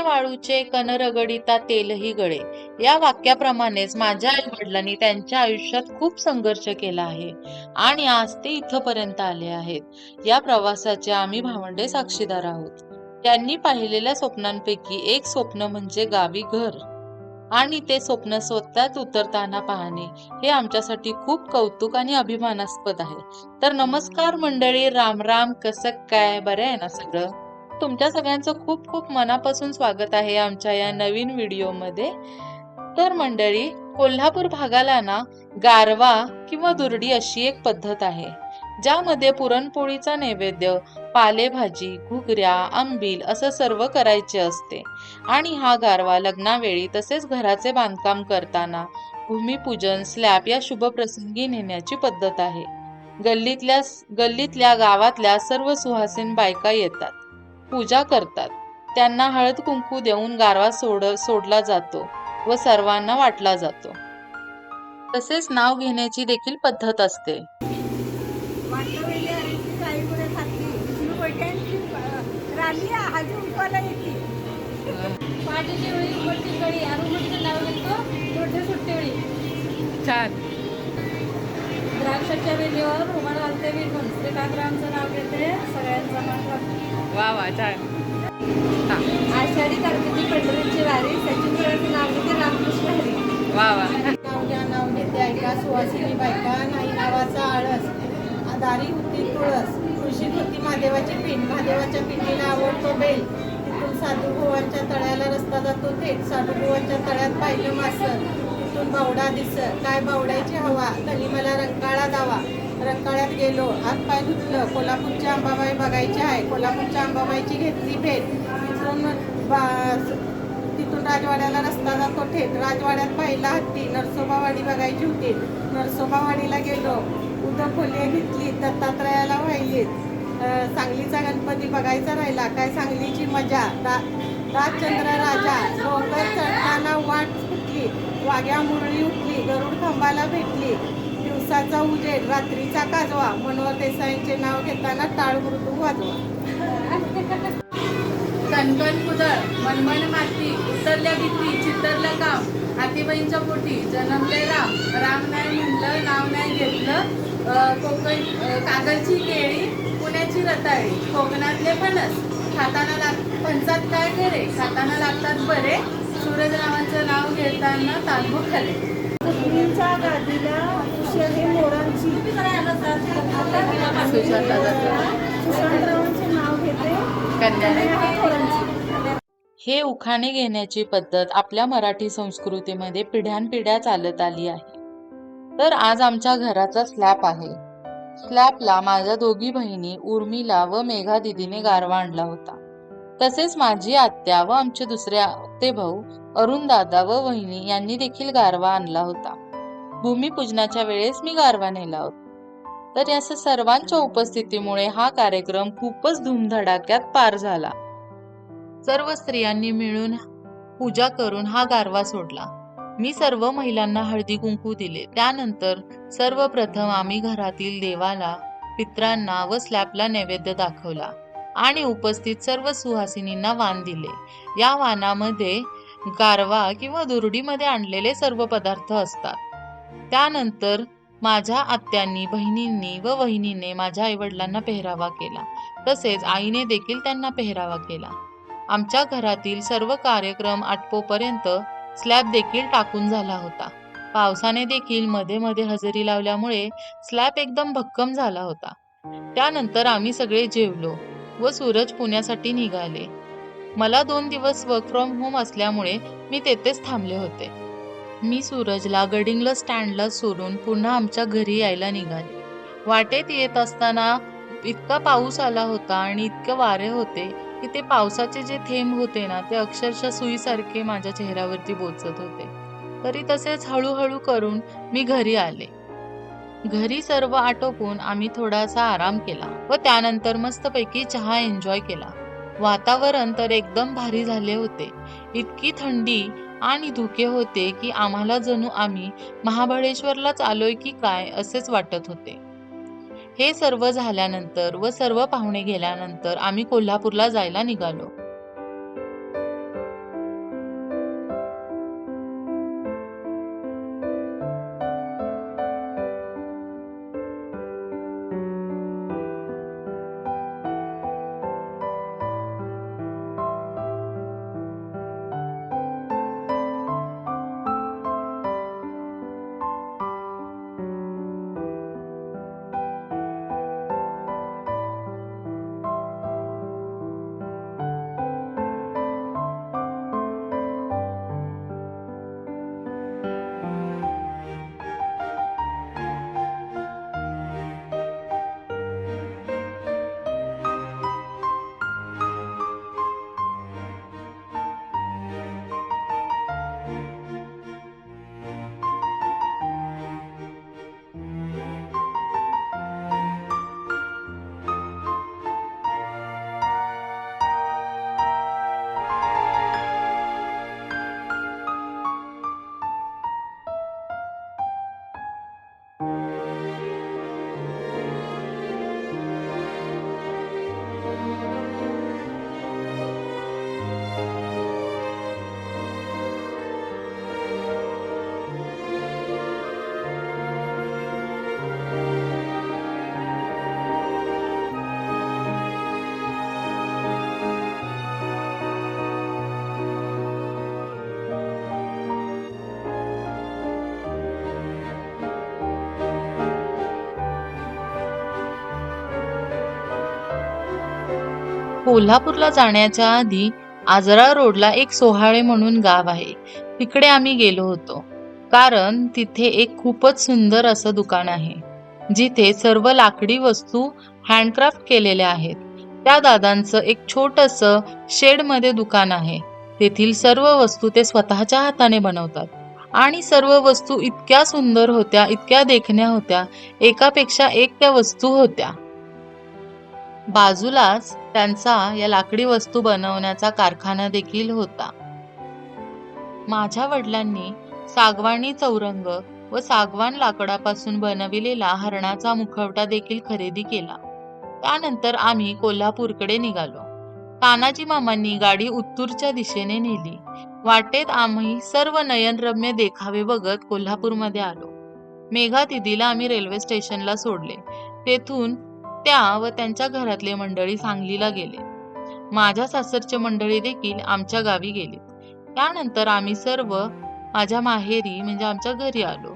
वाळूचे कनरगडिता तेलही गळे. या वाक्याप्रमाणेच माझ्या आई वडिलांनी त्यांच्या आयुष्यात खूप संघर्ष केला आहे आणि आज ते इथपर्यंत आले आहेत. या प्रवासाचे आम्ही भावंडे साक्षीदार आहोत. त्यांनी पाहिलेल्या स्वप्नांपैकी एक स्वप्न म्हणजे गावी घर आणि ते स्वप्न स्वतःच उतरताना पाहणे हे आमच्यासाठी खूप कौतुक आणि अभिमानास्पद आहे. तर नमस्कार मंडळी राम राम कसं काय? बरं आहे ना सगळं? तुमच्या सगळ्यांचं खूप खूप मनापासून स्वागत आहे आमच्या या नवीन व्हिडिओमध्ये. तर मंडळी कोल्हापूर भागाला ना गारवा किंवा दुर्डी अशी एक पद्धत आहे ज्यामध्ये पुरणपोळीचा नैवेद्य पालेभाजी घुगऱ्या आंबील असं सर्व करायचे असते. आणि हा गारवा लग्नावेळी तसेच घराचे बांधकाम करताना भूमिपूजन स्लॅब या शुभप्रसंगी नेण्याची पद्धत आहे. गल्लीतल्या गल्लीतल्या गावातल्या सर्व सुहासीन बायका येतात. पूजा करतात. त्यांना हळद कुंकू देऊन गारवा सोड सोडला जातो व सर्वांना वाटला जातो. तसेच नाव घेण्याची देखील पद्धत असते. छान. द्राक्षाच्या वेलीवर रुमाल घालते श्रीकांतरामचं नाव घेते? वा वा छान. आषाढी कार्तिकी पंढरीची वारी सचिन नाव घेते रामकृष्ण हरी. वा वा. नाव घेते ऐका सुवासिनी बायका नाही नावाचा आळस दारी होती तुळस तुळशीत होती महादेवाची पिंड महादेवाच्या पिंडीला आवडतो बेल. तिथून साधू गोवांच्या तळ्याला रस्ता जातो थेट. साधू गोवांच्या तळ्यात पाहिलं मासर. तिथून बावडा दिस काय बावड्याची हवा? तरी मला रंकाळा दावा. रंकाळ्यात गेलो. हात पाय धुतलं. कोल्हापूरची अंबाबाई बघायची आहे. कोल्हापूरच्या अंबाबाईची घेतली भेट. तिथून बा- तिथून राजवाड्याला रस्ता जातो थेट. राजवाड्यात पाहिला हत्ती. नरसोबावाडी बघायची होती. नरसोबावाडीला गेलो. उदक खोली घेतली. दत्तात्रयाला वाहिलीत. सांगलीचा गणपती बघायचा राहिला. काय सांगलीची मजा? रा राजचंद्र राजा. डोंगर चढताना वाट फुटली. वाघ्या मुरळी उठली. गरुड खांबाला भेटली. दिवसाचा उजेड रात्रीचा काजवा मनोहर देसाईंचे नाव घेताना टाळ मृदू वाजवा. कणकण कुदळ मनमन माती उतरल्या भीती चितरलं काम हातीबाईंच्या पोटी जन्मले राम राम नाही म्हणलं नाव नाही घेतलं कोकण अं, कागदची केळी पुण्याची रताळी कोकणातले फणस खाताना लाग फणसात काय करे खाताना लागतात बरे सूरजरावांचं नाव घेताना तालमो खरे. गादीला हे मोरांची. सुशांत जाधव. सुशांतरावांचे नाव घेते. कन्या. थोरांची. हे उखाणे घेण्याची पद्धत आपल्या मराठी संस्कृतीमध्ये पिढ्यानपिढ्या चालत आली आहे. तर आज आमच्या घराचा स्लॅप आहे. स्लॅपला माझ्या दोघी बहिणी उर्मिला व मेघा दिदीने गारवा आणला होता. तसेच माझी आत्या व आमचे दुसरे आते भाऊ अरुण दादा व वहिनी यांनी देखील गारवा आणला होता. भूमिपूजनाच्या वेळेस मी गारवा नेला होता. तर या सर्वांच्या उपस्थितीमुळे हा कार्यक्रम खूपच धूमधडाक्यात पार झाला. सर्व स्त्रियांनी मिळून पूजा करून हा गारवा सोडला. मी सर्व महिलांना हळदी कुंकू दिले. त्यानंतर सर्वप्रथम आम्ही घरातील देवाला पित्रांना व स्लॅबला नैवेद्य दाखवला आणि उपस्थित सर्व सुहासिनींना वाण दिले. या वानामध्ये गारवा किंवा दुरडीमध्ये आणलेले सर्व पदार्थ असतात. त्यानंतर माझ्या आत्यांनी बहिणींनी व वहिनीने माझ्या आईवडिलांना पेहरावा केला. तसेच आईने देखील त्यांना पेहरावा केला. आमच्या घरातील सर्व कार्यक्रम आटपोपर्यंत स्लॅब देखील टाकून झाला होता. पावसाने देखील मध्ये मध्ये हजेरी लावल्यामुळे स्लॅब एकदम भक्कम झाला होता. त्यानंतर आम्ही सगळे जेवलो व सूरज पुण्यासाठी निघाले. मला दोन दिवस वर्क फ्रॉम होम असल्यामुळे मी तेथेच थांबले होते. मी सूरजला गडिंगला स्टँडला सोडून पुन्हा आमच्या घरी यायला निघाले. वाटेत येत असताना इतका पाऊस आला होता आणि इतके वारे होते की ते पावसाचे जे थेंब होते ना ते अक्षरशः सुईसारखे माझ्या चेहऱ्यावरती बोचत होते. तरी तसेच हळूहळू करून मी घरी आले. घरी सर्व आटोपून आम्ही थोडासा आराम केला व त्यानंतर मस्तपैकी चहा एन्जॉय केला. वातावरण तर एकदम भारी झाले होते. इतकी थंडी आणि धुके होते की आम्हाला जणू आम्ही महाबळेश्वरलाच आलोय की काय असेच वाटत होते. हे सर्व झाल्यानंतर व सर्व पाहुणे गेल्यानंतर आम्ही कोल्हापूरला जायला निघालो. कोल्हापूरला जाण्याच्या आधी आजरा रोडला एक सोहाळे म्हणून गाव आहे. तिकडे आम्ही गेलो होतो. कारण तिथे एक खूपच सुंदर असं दुकान आहे. जिथे सर्व लाकडी वस्तू हँडक्राफ्ट केलेल्या आहेत. त्या दादांचं एक छोटस शेडमध्ये दुकान आहे. तेथील सर्व वस्तू ते स्वतःच्या हाताने बनवतात. आणि सर्व वस्तू इतक्या सुंदर होत्या इतक्या देखण्या होत्या एकापेक्षा एक त्या वस्तू होत्या. बाजूलाच त्यांचा या लाकडी वस्तू बनवण्याचा कारखाना देखील होता. माझ्या वडिलांनी सागवानी चौरंग व सागवान लाकडापासून बनविलेला हरणाचा मुखवटा देखील खरेदी केला. त्यानंतर आम्ही कोल्हापूरकडे निघालो. तानाजी मामांनी गाडी उत्तूरच्या दिशेने नेली. वाटेत आम्ही सर्व नयनरम्य देखावे बघत कोल्हापूरमध्ये आलो. मेघा दिदीला आम्ही रेल्वे स्टेशनला सोडले. तेथून त्या व त्यांच्या घरातले मंडळी सांगलीला गेले. माझ्या सासरचे मंडळी देखील आमच्या गावी गेली. त्यानंतर आम्ही सर्व माझ्या माहेरी म्हणजे आमच्या घरी आलो.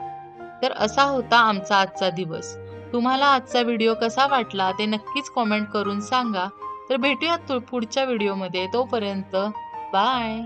तर असा होता आमचा आजचा दिवस. तुम्हाला आजचा व्हिडिओ कसा वाटला ते नक्कीच कॉमेंट करून सांगा. तर भेटूयात पुढच्या व्हिडिओमध्ये. तोपर्यंत बाय